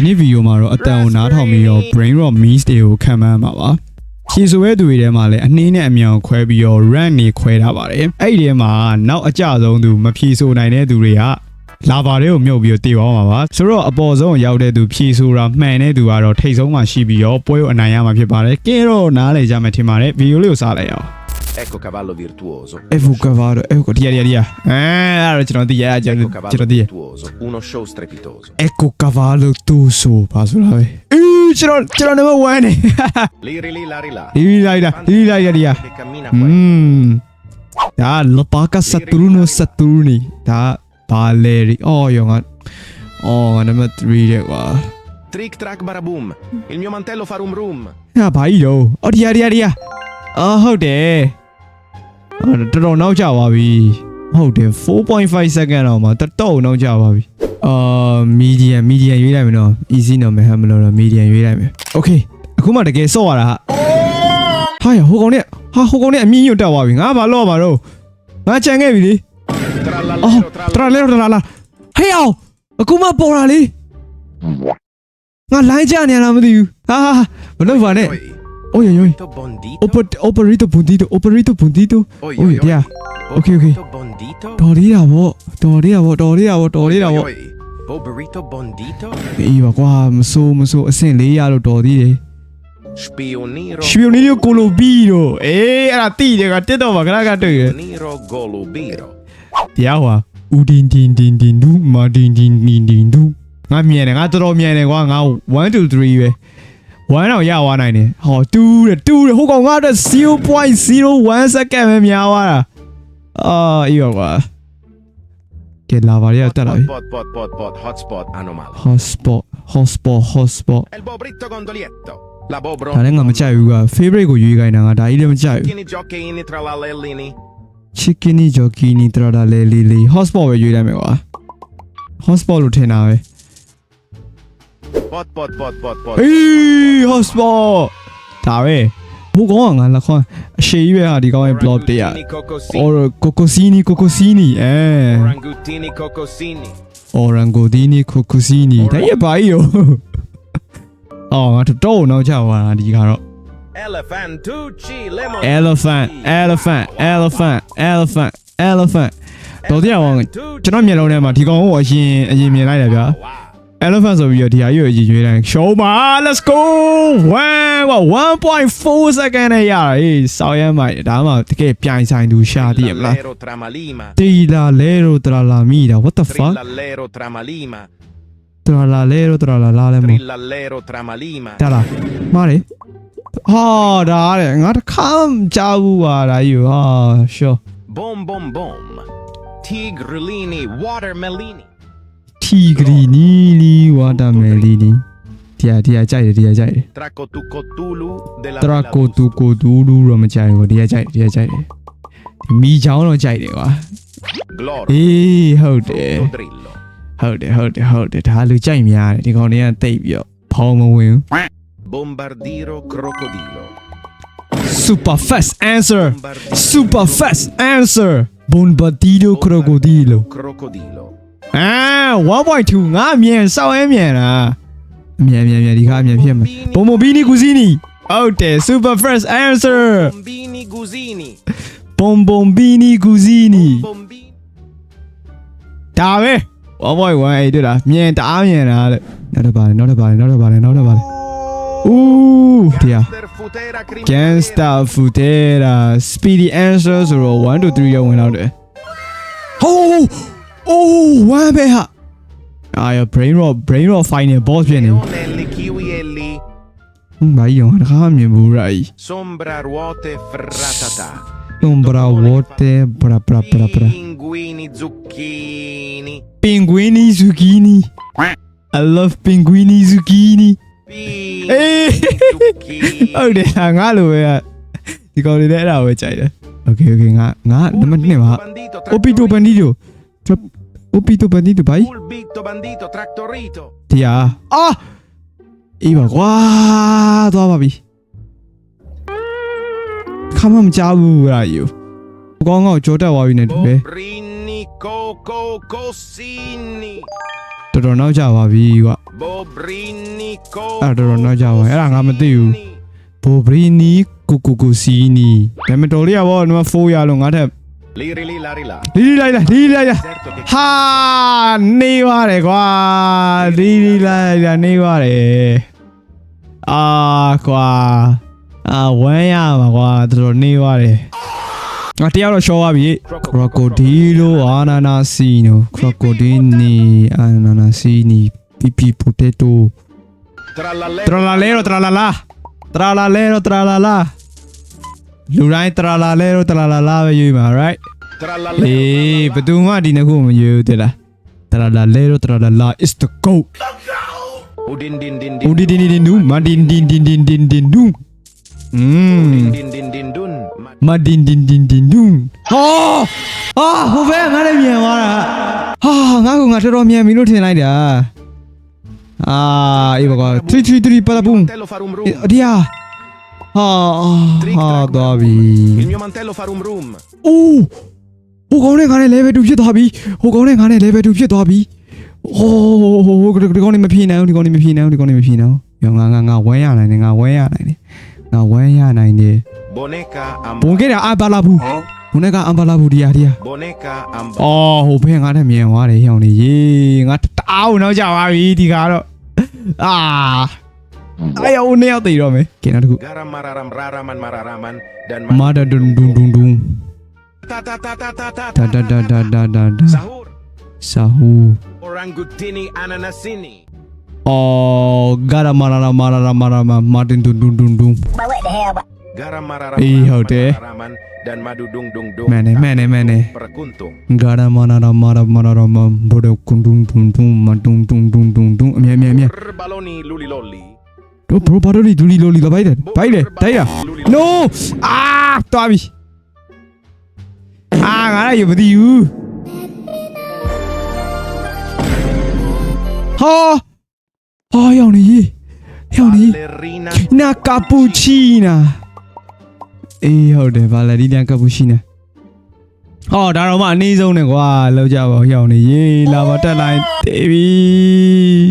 ဒီနေ့ဗီဒီယိုမှာတော့အတန်ကိုနားထောင်ပြီးတော့ brain rot means တွေကိုခံမှန်းမှာပါဖြေဆိုရဲသူတွေထဲမှာလည်းအနှင်းနဲ့အမြောင်ခွဲပြီးတော့ rank နေခွဲထားပါတယ်အဲ့ဒီထဲမှာနောက်အကြဆုံးသူမဖြေဆိုနိုင်တဲ့သူတွေကလာဘာတွေကိုမြုပ်ပြီးတော့တည်သွားမှာပါဆိုတော့အပေါ်ဆုံးရောက်တဲ့သူဖြေဆိုတာမှန်တဲ့သူကတော့ထိတ်ဆုံးမှာရှိပြီးတော့ပွဲကိုအနိုင်ရမှာဖြစ်ပါတယ်ကဲတော့နားလေကြမယ်ထင်ပါတယ်ဗီဒီယိုလေးကိုစားလိုက်အောင် Ecco cavallo virtuoso. Evo Cavaro Evo ဒီရဒီရဒီရအဲအဲ့တော့ကျွန်တော်သိရကျွန် Ecco တော် cavallo ကျွန်တော်သိရ virtuoso. Uno show strepitoso. Echo Cavallo Tuso ဘာဆိုတာလဲအေးကျွန်တော်ကျွန်တော် number 1နေ Liri lì lari là. ဒီလိုက်တာဒီလိုက်ရဒီရ Che cammina อื qua. มဒါလပါကစတူနိုစတူနီဒါဘာလဲရီအော်ယောငါအော်ငါ number 3တဲ့ကွာ Trick track baraboom. Il mio mantello fa rum rum. ဟာဘာကြီးတော့အော်ဒီရဒီရဒီရအော်ဟု တ်တယ်အော်တော်တော်နောက်ကျသွားပြီဟုတ်တယ်4.5 second တော့မှတော်တော်နောက်ကျသွားပြီအာ medium medium ရွေးလိုက်မယ်နော် easy နော်မယ်ဟမ်မလို့တော့ medium ရွေးလိုက်မယ် okay အခုမှတကယ်စော့ရတာဟာဟာရဟိုကောင်နဲ့ဟာဟိုကောင်နဲ့အမြင့်ညွတ်တက်သွားပြီငါဘာလို့ရမှာတော့ငါချန်ခဲ့ပြီလေအော် Trallallero တ tralla. ရာလဲတရာလာဟေးအောင်အခုမှပေါ်တာလေငါလိုင်းကြနေရတာမသိဘူးဟာဟာမလုပ်ပါနဲ့ Oi, အိုးယိုယို to bondito. Oper operator bundito operator bundito Oi, Oi, oi, oi. yeah. Okay, okay. Poverito bondito. တော်လေးတာဗောတော်လေးတာဗောတော်လေးတာဗောတော်လေးတာဗော Oi, oi. Poverito bondito. အေးပါကွာမစိုးမစိုးအဆင့်၄ရလို့တော်သေးတယ် Spioniro. ရှီယိုနီယိုကိုလိုဘီရိုအေးအဲ့ဒါတိတယ်ကတက်တော့ပါခဏခဏတွေ့ရ Spioniro golubiro. တရားဟွာဦးဒင်ဒင်ဒင်ဒင်ဒူမာဒင်ဒင်ဒင်ဒင်ဒူငါမြန်တယ်ငါတော်တော်မြန်တယ်ကွာငါ1 2 3ပဲ 1တော့ရသွားနိုင်တယ်ဟော2တဲ့2တဲ့ဟိုကောင်ငါအတွက်0.01 second ပဲများသွားတာအာအေးပါကွာကဲလာပါရတက်လာပြီ Pot, pot, pot, pot, hotspot anomalo. hotspot hotspot hotspot È il bobritto gondolietto. La bobro. ဒါလည်းငါမကြိုက်ဘူးကွာ favorite ကိုရွေးခိုင်းတာငါဒါကြီးလည်းမကြိုက်ဘူး Chini giochini tra la lellini. chicken jockey နီတရတာလေလီလီ hotspot ပဲရွေးလိုက်မယ်ကွာ hotspot လို့ထင်တာပဲ Pot, pot, pot, pot, pot. အေး hotspot ဒါပဲဘိုးကောင်ကငါလက်ခွန်းအရှိကြီးပဲဟာဒီကောင်ရဲ့ blog တရ Orangutini cocosini. or cocosini cocosini အဲ Orangutini cocosini. orangutini cocosini ဒါရပါကြီးရောအော်ငါတော်တော်နောက်ချသွားတာဒီကတော့ Elephantucci lemon. elephant elephant elephant elephant elephant တော်တရားအောင်ကျွန်တော်မျက်လုံးထဲမှာဒီကောင်ကိုအရင်အရင်မြင်လိုက်တယ်ဗျာ Wow. Elephant ဆိုပြီးတော့ဒီဟာကြီးကိုအရင်ရွေးလိုက် show ပါ let's go 1 1.4 second နဲ့ရတာဟေးစောက်ရမ်းမိုက်ဒါမှတကယ်ပြိုင်ဆိုင်သူရှာတည်ရမလား Trillallero tramalima. တီလာလဲရိုတရာလာမီတာ what the fuck Trillallero tramalima. တရာလာလဲရိုတရာလာလာလဲမ Trillallero tramalima. ဒါလားမားတယ်ဟာဒါတဲ့ငါတစ်ခါမှမကြားဘူးပါဒါယူဟာ sure Bom bom bom. Tigrilini watermelini. ထီဂရီနီလီဝါတာမယ်လီနီတရားတရားကြိုက်တယ်တရားကြိုက်တယ် Tracotucotulu della တရာကိုတူကိုတူလူတော့မကြိုက်ဘူးတရားကြိုက်တရားကြိုက်တယ်ဒီမီချောင်းတော့ကြိုက်တယ်ကွာ Gloro. အေးဟုတ်တယ် Drillo. ဟုတ်တယ်ဟုတ်တယ်ဟုတ်တယ်ဒါလူကြိုက်များတယ်ဒီကောင်တွေကတိတ်ပြီးတော့ဖောင်းမဝင်ဘူး Bombardiro crocodilo. super fast answer Bombardiro super fast answer bombardiro crocodilo crocodilo. အာ1.2ငါအမြန်စောင်းရဲမြန်လားအမြန်အမြန်အမြန်ဒီခါအမြန်ဖြစ်မှာဘုံဘဘီနီကူစီနီဟုတ်တယ် super fast answer Bombini gusini. ဘုံဘုံဘီနီကူစီနီ Bombini. ဒါပဲ1.1အဲ့တွေ့လားမြန်တအားမြန်လားတဲ့နောက်တစ်ပါလေနောက်တစ်ပါလေနောက်တစ်ပါလေနောက်တစ်ပါလေ Ooh တရား Gangster futera criminale. Gangsta Futera Speedy Answer ဆိုတော့1 to 3ရောက်ဝင်တော့တယ်ဟိုး အိုးဝမ်းပဲဟာအာရ brain rot brain rot final boss ဖြစ်နေပြီ Leonelli kiwielli. ဟွန်းဘာကြီးရောတခါမှမြင်ဘူးရာကြီး Sombra ruote fratata. Sombra water bra bra bra bra Pinguini zucchini. Pinguini zucchini I love pinguini zucchini Pinguini Eh. zucchini. ဟုတ်တယ်ဟာငါလိုပဲဟာဒီကောင်လေးလည်းအဲ့ဒါပဲကြိုက်တယ် Okay okay ငါငါနံပါတ်2ပါ bandito Opito bandito Opito bandito ဘိုင် Bulbito bandito tractorito. တရားအာအေးပါကွာသွားပါပြီခမမကြောက်ဘူးရာယူအကောင်းကောင်းကြောတက်သွားပြီနဲ့တူတယ် Bobrini coco cosini. တော်တော်နောက်ကျပါပြီကွာ Bobrinico. အဲ့ဒါတော့တော့နောက်ကြပါဘူးအဲ့ဒါငါမသိဘူးဘိုဘရီနီကူကူကူစီနီဒါပေမဲ့တော်လေးရပါတော့နံပါတ်4ရလို့ငါထက် Liri li lari la. လီလီလိုက်လာလီလီလိုက်လာ Certo che ဟာနေပါတယ်ကွာလီလီလိုက်လာနေပါတယ်အာကွာအာဝမ်းရမှာကွာတော်တော်နေပါတယ်ငါတရားတော့ရှော့သွားပြီခရိုကိုဒီလိုအာနာနာစီနိုခ လာလဲတော့တရာလာလာတရာလာလဲတော့တရာလာလာလူတိုင်းတရာလာလဲတော့တရာလာလာပဲရွေးမှာ right tra la အေးဘယ်သူမှဒီနှစ်ခုမရွေးဘူးတဲ့လားတရာလာလဲတော့တရာလာလာ is the goat Udin din din ဦး din. ဒီဒီဒီနူမဒင်ဒင်ဒင်ဒင်ဒင်ဒင်ဒူอืม Din din din dun. Ma- မဒင်ဒင်ဒင်ဒင်ဒူဟောအာဟိုဘက်ငါလည်းမြန်သွားတာဟာငါကငါတော်တော်မြန်ပြီလို့ထင်လိုက်တာအာအေးပါကွာ333ပါပူ Mantello fare un အ room. ဒီယာ ဟာဟာသွားပြီ Il mio mantello fare un room. အိုးဟိုကောင်းတဲ့ခါနဲ့ level 2ဖြစ်သွားပြီဟိုကောင်းတဲ့ခါနဲ့ level 2ဖြစ်သွားပြီဟိုးဟိုဒီကောင်းနေမဖြေနိုင်ဘူးဒီကောင်းနေမဖြေနိုင်ဘူးဒီကောင်းနေမဖြေနိုင်ဘူးရောငါငါငါဝဲရနိုင်တယ်ငါဝဲရနိုင်တယ်ငါဝဲရနိုင်တယ် Boneca ဘုံ amba. ခဲ့တာအဘလာဘူးဘုံနဲ့ကအဘလာဘူးဒီယာဒီယာ Boneca amba. အော်ဟိုဘက်ငါတက်မြန်သွားတယ်ဟောင်းနေရေငါတအားနောက်ကြပါပြီဒီကတော့အာ အဲ့ရောနေရောက်သေးတော့မယ်ကဲနောက်တစ်ခု Garam mararam raraman mararaman dan မာဒဒွန်ဒွန်ဒွန်ဒွန် ta ta ta ta ta ta ဒါဒါဒါဒါဒါဒါဒါ Sahur. ဆာဟူ Orangutini ananasini. အော်ဂါရမာရာမာရာမာရာမာတင်ဒွန်ဒွန်ဒွန်ဒွန် Garam mararam Eh, raraman hote. mararaman dan madu dung dung dung. မဲနေမဲနေမဲနေ Perkuntung. ဂါရမာရာမာရာမာရာမာဘိုဒကွန်ဒွန်ဒွန်ဒွန်မဒွန်ဒွန်ဒွန်ဒွန်ဒွန်အမြဲအမြဲအမြဲ Brr, Baloni luli lolli. တို့ဘရိုဘာဒိုလီဒူလီလိုလီကဘိုက်တယ်ဘိုက်တယ်တိုက်ရ Luli no အာတော်ပြီအာငါလည်းမသိဘူးဟာဟာရောက်နေရေရောက်နေ Ballerina. နာကာပူချီနာအေးဟုတ်တယ်ဗာလရီနာကာပူချီနာ ဟောဒါတော့မှအနည်းဆုံးနဲ့ကွာလောက်ကြပါဦးရောက်နေရေလာပါတက်လိုက်တေးပြီ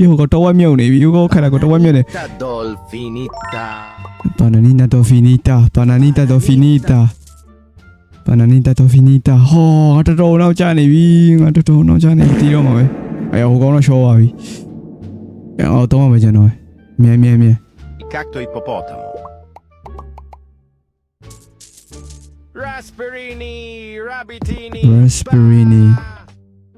ဟိုကတော့ဝက်မြုံနေပြီဟိုကခဏကတော့ဝက်မြုံနေ Ta dolfinita. Bananita do finita, bananita do finita. Bananita do finita. ဟောငါတော်တော်နောက်ကျနေပြီငါတော်တော်နောက်ကျနေပြီတီးတော့မှာပဲအဲဟိုကောင်တော့ရှော့ပါပြီအဲအော်တော့မှာပဲကျွန်တော်မြဲမြဲမြဲ Il cacto ippopotamo. Rasperini, Rabitini. Rasperini.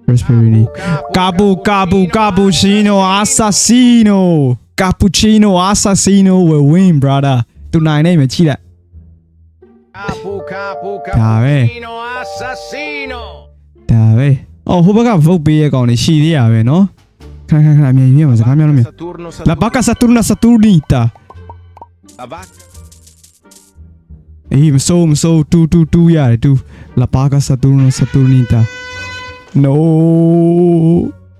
Rasperini. Capu, capu, cappuccino, assassino. Cappuccino, assassino will win, brother. Tụi này này mà chi đấy? Capu, capu, cappuccino, assassino. ဒါပဲ။အော်ဟိုဘက်က vote no? La vacca Saturna Saturnita. La vacca အေးမစိုးမစိုးတူတူတူရတယ်တူ La vacca Saturna Saturnita. No.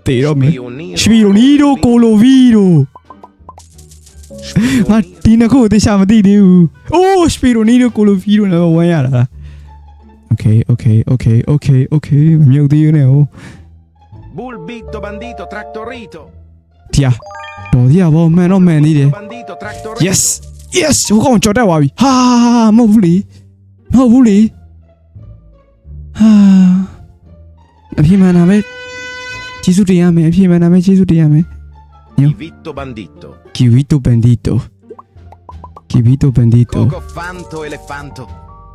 တေတော့မင်း Spioniro. ရှပီရိုနီဒိုကိုလိုဗီဒိုငါဒီနှစ်ခုအသေးချာမသိသေးဘူး။အိုးရှပီရိုနီဒိုကိုလိုဗီဒိုလည်းဝမ်းရတာလား။ Okay okay okay okay okay မမြုပ်သေးဘူးနဲ့ဟို Bulbito, bandito, trattorito. တရားတော်တရားဘောမှန်တော့မှန်သေးတယ် Bandito, trattorito. yes yes ဟိုကောင်ကြော်တက်သွားပြီဟာမဟုတ်ဘူးလေမဟုတ်ဘူးလေဟာအပြင်းမှန်တာပဲကျေးဇူးတင်ရမယ်အပြင်းမှန်တာပဲကျေးဇူးတင်ရမယ် Chivitto, bandito. Kivito bandito Kivito bandito Coco, fanto, elefanto.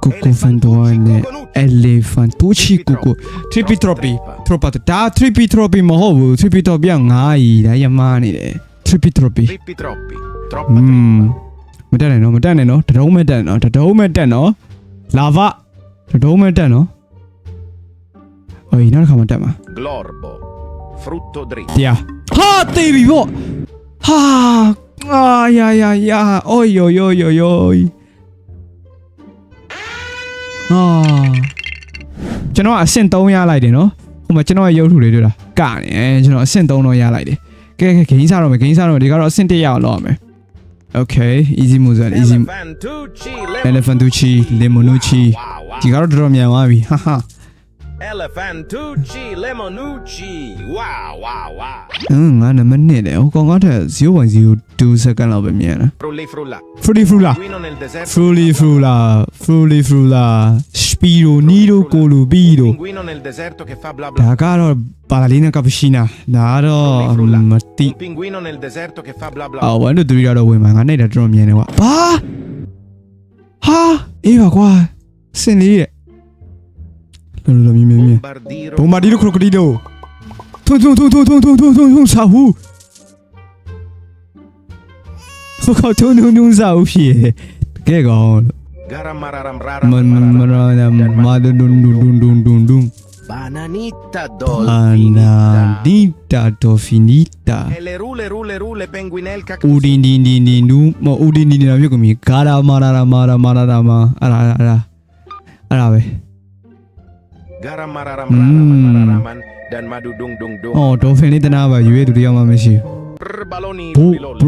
Coco fantoane elefantucci cuco tripi troppi troppa ဒါ tripi troppi မဟုတ်ဘူး tripi troppi ကငါးကြီးဒါရမနေတယ် tripi troppi Trippi troppi. Troppa อื trippa. ม မတက်နဲ့နော်မတက်နဲ့နော်တဒုံးမတက်နော်တဒုံးမတက်နော်လာဗတဒုံးမတက်နော်အော်ဒီနောက်တစ်ခါမတက်မှာ Glorbo. Frutto dritto. တရားဟာတေးပြီပေါ့ဟာအာယာယာယာအိုယိုယိုယိုယိုအာကျွန်တော်အဆင့်3ရလိုက်တယ်နော်ဟိုမှာကျွန်တော်ရဲ့ရုပ်ထုတွေတွေ့တာကနေအဲကျွန်တော်အဆင့်3တော့ရလိုက်တယ်ကဲကဲဂိမ်းစားတော့မယ်ဂိမ်းစားတော့မယ်ဒီကတော့အဆင့်1ရအောင်လောက်ရမယ် Okay easy moves are easy Elefantucci. lemon- Elefantucci Lemonucci Wow, wow. ဒီကတော့တော်တော်မြန်သွားပြီဟာဟာ Elefantucci, lemonucci. Wow, wow, wow. အင်းငါနံပါတ်1တယ်ဟိုကောင်ကထက်0.02 second လောက်ပဲမြင်တာ Frulli frulla. Fruity Frula Pinguino nel deserto. Fruity Frula Fruity Frula Spiro Nido Colubido Pinguino nel deserto che fa bla ဒါ bla. ကတော့ဘာလာလီနာကပရှိနာဒါကတော့မတိ Un pinguino nel deserto che fa bla bla. အော်1 2 3တော့ဝင်မှာငါနဲ့တော့တော်တော်မြင်တယ်ကွာဘာဟာအေးပါကွာစင်လေးတဲ့ လောလောမြင်မြင်မြင် Bombardiro. ဘုံမာဒီလိုခရိုကဒီဒိုထုံထုံထုံထုံထုံထုံထုံထုံထုံစာဟုဟိုကောထုံထုံထုံစာဟုဖြစ်ကဲကောင် Garamararam မန်မရာမာဒွန်းဒွန်းဒွန်းဒွန်းဒွန်းဒွန်းဒွန်း Bananita အာနာဒီ dolfinita. တာဒိုဖီနီတာ E le rule rule rule penguinel ဦး cactus. ဒီဒီဒီဒီနူမဦးဒီဒီဒီနာမြုပ်ကမီဂါရာမာရာမာရာမာ Garamararam Mm. raraman dan madu dung dung dung. အော်ဒေါ်ဖင်လေးတနာပါရွေးသူတယောက်မှမရှိ Brr, baloni ဘူး luli lolli.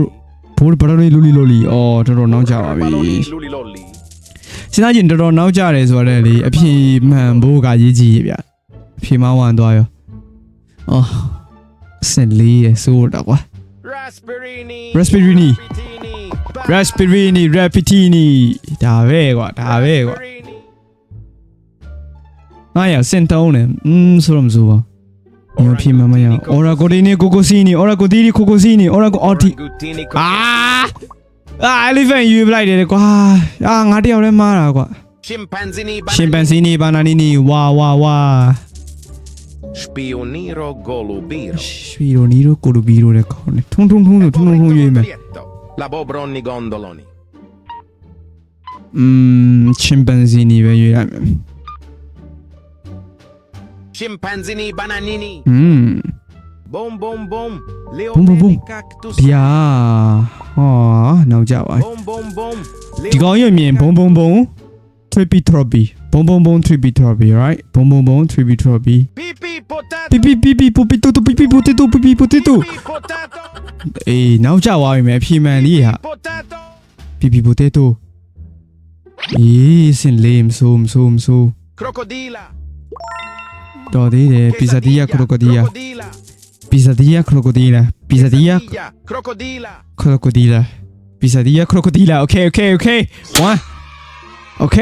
ဘူးဘရရီလူလီလူလီအော်တော်တော်နောက်ကြပါ Brr, ပြီ baloni luli lolli. စဉ်းစားကြည့်တော်တော်နောက်ကြတယ်ဆိုတော့လေအဖြေမှန်ဖို့ကရေးကြည့်ရဗျအဖြေမဝမ်းသွားရောအော်စင်လေးရဆိုတော့ကွာ Rasperini. Rasperini. Rapitini. Raspberry Rapidini ဒါပဲကွာဒါပဲကွာ Rasperini. ငါရစင်တုံးတယ်อืมဆိုတော့မဆိုပါဘူးအဖြေမှန်မရအော်ရာကိုဒီနီကိုကိုစီနီအော်ရာကိုဒီနီကိုကိုစီနီအော်ရာကိုအော်တီ Orangutini အာအာ elephant ယူပလိုက်တယ်ကွာအာငါတယောက်လည်းမားတာကွာ Scimpanzini ရှင်ပန်စီနီဘာနာနီနီဝါဝါဝါ Spioniro golubiro ရွှေရိုနီတို့ကိုလိုဘီတို့လည်းကောင်းတယ်ထုံထုံထုံထုံထုံထုံထုံရွေးမယ် Lietto. La Bobronni gondoloni อืมရှင်ပန်စီနီပဲရွေးလိုက်မယ် Scimpanzini bananini อืม Bom bom bom Bom, bom, bom. Leonelli cactus ဗျာဟောနောက်ကြပါ Bom bom bom ဒီကောင်ရဲ့မြင်ဘုံဘုံဘုံ trippy trophy ဘုံဘုံဘုံ trippy trophy right ဘုံဘုံဘုံ trippy trophy Pipi potato ပီပီပီပီပူပီတူတူပီပီပူတီတူပီပီပူတီတူ Pipi potato အေးနောက်ကြသွားပြီမယ်အဖြေမှန်လေးဟာ Potato ပီပီပူတီတူအေးစင်လေးမဆိုးမဆိုးမဆိုး Crocodila Todile, pisadilla crocodila. Pisadilla crocodila. Pisadilla crocodila. Crocodila. Pisadilla crocodila. Ok, ok, ok. One. Ok.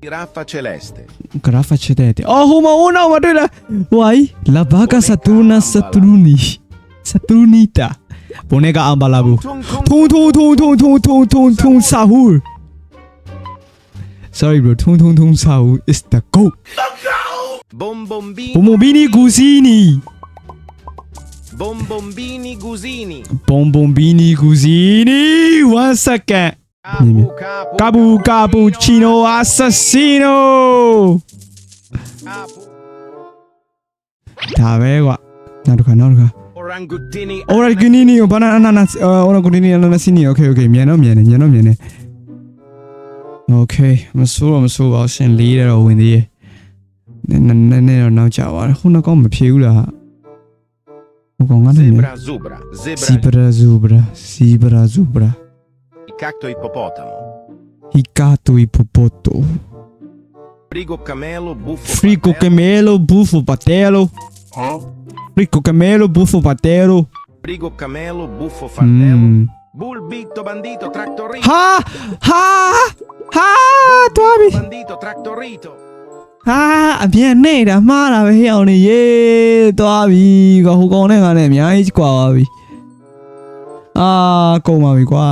Graffa celeste. Graffa celeste. Oh, huma una, ma due la. Why? La vaca Saturna Saturni. Saturnita. Bonega ambalabu. Tun tun tun tun tun tun tun tun sahur. Sorry bro, tun tun tun sahur is the goat. Bombombini Gusini. Bombombini Gusini. Bombombini Gusini. One second. Capu, capu, capu, cappuccino assassino. Capu. ဒါပဲကွာနောက်တစ်ခါနောက်တစ်ခါ Orangutini. Orangutini ကိုဘာနာနာနာ Orangutini နာနာစင်းနီ Okay okay မြန်တော့မြန်နေမြန်တော့မြန်နေ Okay မဆိုးတော့မဆိုးပါဘူးရှင်လေးတော့ဝင်သေးရဲ့ နည်းနည်းတော့နောက်ကျသွားတယ်ခုနကောင်မဖြေဘူးလားဟိုကောင်ကလည်း Zebra zubra, zebra Zibra zubra, zibra zubra, cacto ippopotamo, hicato ipopoto, frigo camelo, buffo frico patello, camelo, buffo patelo, frico camelo, buffo patelo, frigo camelo, buffo mm. fardello, bulbito bandito, tractorito. ha, ha, ha, Bulbito, Tobi, bandito, tractorito. ဟာအပြန်နေတာမှားတာပဲဟဲ့အောင်နေရေးသွားပြီကွာဟိုကောင်နဲ့ငါနဲ့အများကြီးကွာပါပြီအာကုန်ပါပြီကွာ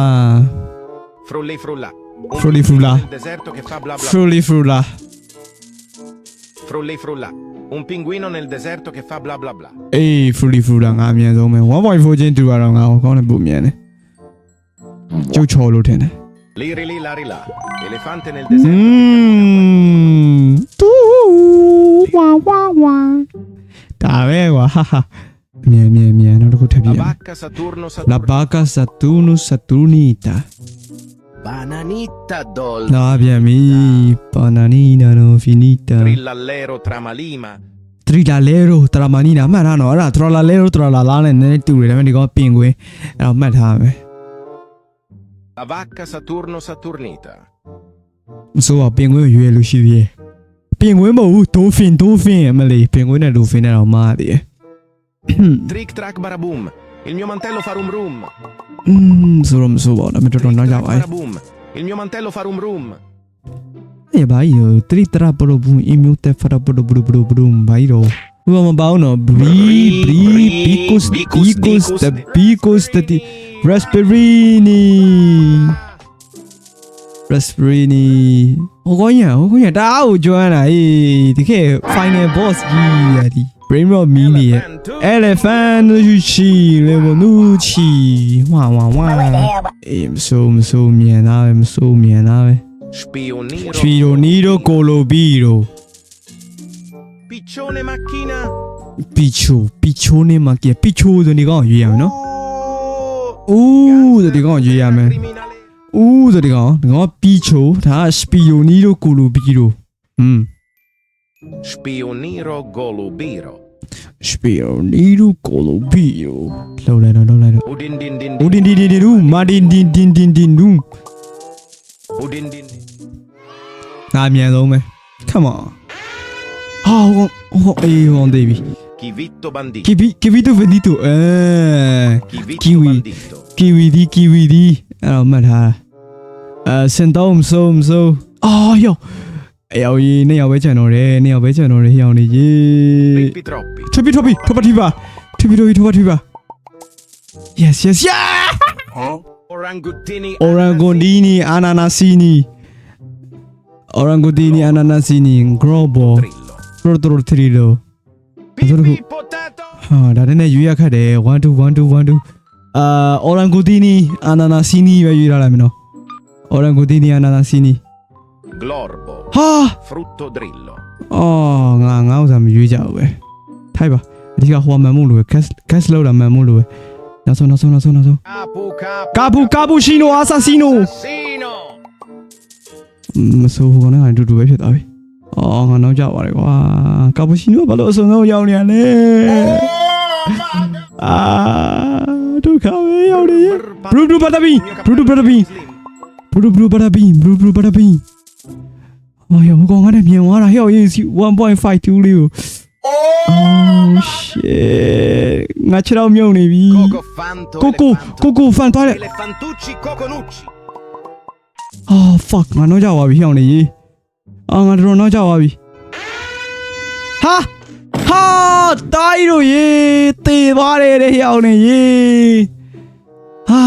Frulli frulla Un Frulli pinguino frulla. nel deserto che fa bla bla Fully frulla Frulli frulla Un pinguino nel deserto che fa bla bla bla အေး fully frulla ငါအမြန်ဆုံးပဲ1.4ချင်းတူရတော့ငါဟိုကောင်နဲ့ပုံမြန်တယ်ကျုပ်ချော်လို့ထင်တယ် Liri li lari la Elefante nel อื deserto ဒါပဲကွာဟာဟာအမြန်အမြန်အမြန်နောက်တစ်ခုထပ်ပြ La ရအောင် vacca Saturno La Saturno vaca Saturno Saturnita Bananita dol လာပြန်ပြီ Bananina no finita Trillallero tramalima Trilalero Tramanina မှတ်ထားတော့အဲ့ဒါ Tralalero Tralala နဲ့နည်းနည်းတူတယ်ဒါပေမဲ့ဒီကောင်ပင်ကွင်းအဲ့တော့မှတ်ထားမယ် La vacca Saturno Saturnita မစိုးပါပင်ကွင်းကိုရွေးလို့ရှိသေးတယ် ပင်ကွင်းမဟုတ်ဘူးဒိုဖင်ဒိုဖင်အမလေးပင်ကွင်းနဲ့ဒိုဖင်နဲ့တော့မားတည်တယ် Trick track baraboom. Il mio mantello fa rum rum. อืมဆိုတော့မဆိုပါဘူးဒါပေမဲ့တော်တော်နောက်ကြပါ baraboom. Il mio mantello fa rum rum. အေးဘာကြီးရောတရိတရပရဘူးအီမျိုးတက်ဖရပရဘရဘရဘရဘာကြီးရောဘယ်မှာပေါင်းတော့ bri bri bicos bicos the bicos the raspberry raspberry ဟိုကောင်းရဟိုကောင်းရတအားကိုကျွမ်းလာအေးတကယ် final boss ကြီးရဒီ brain rot mini ရဲ့ elephant ယူချီလေဘနူချီဝါဝါဝါအေးမဆိုးမဆိုးမြန်သားပဲမဆိုးမြန်သားပဲ Spioniro. ချီရိုနီရိုကိုလိုဘီရို Piccione macchina. ပီချိုပီချိုနေမှာကပီချိုဆိုဒီကောင်ရွေးရမယ်နော် Oh. ဦးဆိုဒီကောင်ရွေးရမယ် Criminale. ဦးဆိုဒီကောင်ဒီကောင်ပီချိုဒါစပီယိုနီရိုကိုလိုဘီရိုอืม Spioniro golubiro. စပီယိုနီရိုကိုလိုဘီရိုလောက်လိုက်တော့လောက်လိုက်တော့ Udin din din ဦးတင်တင်တင်တင်ဒူမာတင်တင်တင်တင်တင်ဒူ Udin din din. ငါအမြန်ဆုံးပဲ come on ဟာဟိုဟိုအေးဟိုဒေးဘီ Chivitto bandito. ကီဗီကီဗီတိုဗနီတိုအဲ Chivitto Kiwi. bandito. ကီဝီဒီကီဝီဒီ အဲ့တော့မှတ်ထားအဲစင်တော့မဆိုးမဆိုးအော်ယောအယောကြီးနှစ်ယောက်ပဲချန်တော့တယ်နှစ်ယောက်ပဲချန်တော့တယ်ဟျောင်းနေကြီး Trippi troppi. ထပီထပီထပတီပါထပီထပီထပတီပါ yes yes yeah Orangutini. orangutini ananasini orangutini ananasini grobo Trillo. protro trilo Pippi potato. ဟာဒါနဲ့ရွေးရခတ်တယ်1 2 1 2 1 2အာ orangutini ananasini ပဲရွေးထားလိုက်မ ယ်နော် orangutini ananasini Glorbo. ဟာ Frutto drillo. အော်ငါငါဥစားမရွေးကြဘူးပဲထိုက်ပါအဓိကဟိုမှန်မှုလို့ပဲ gas gas လောက်တာမှန်မှုလို့ပဲနောက်ဆုံးနောက်ဆုံးနောက်ဆုံးနောက်ဆုံး Capu capu. ကာဘူကာဘူရှိနိုအာဆာစီနို Assassino. မဆိုးဘူးကတော့ငါအတူတူပဲဖြစ်သွားပြီအော်ငါနောက်ကြပါလေကွာကာဘူရှိနိုကဘာလို့အစုံဆုံးရောက်နေရလဲအာဒုက္ခပဲရောက်နေရဲ့ဘရူဘရူ ဘာတာဘီဘရူဘရူဘာတာဘီဘရူဘရူဘာတာဘီဘရူဘရူဘာတာဘီအော်ရောဟိုကောင်ကလည်းမြင်သွားတာဟဲ့ရေးစီ1.52လေးကို Oh shit ငါချတော့မြုံနေပြီ Coco fanto. ကိုကို elefanto. ကိုကိုဖန်သွားတယ် Elefantucci coconucci. Oh fuck ငါနောက်ကြပါပြီဟျောင်းနေကြီးအာငါတော်တော်နောက်ကြပါပြီဟာဟာတိုင်းတို့ရေတေသွားတယ်တဲ့ဟျောင်းနေကြီးဟာ